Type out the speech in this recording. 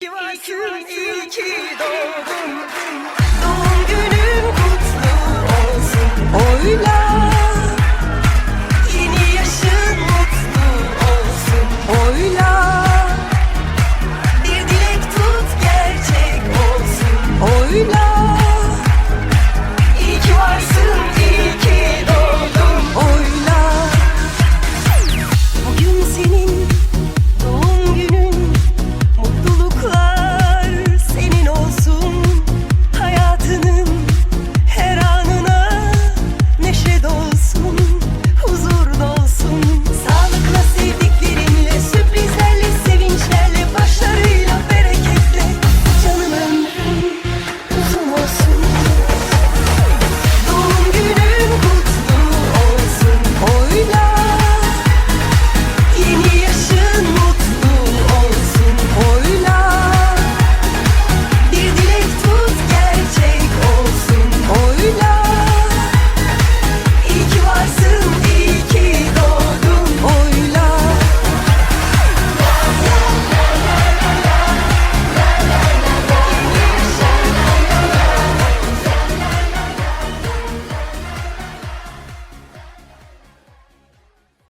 İyi ki varsın, iyi ki doğdun.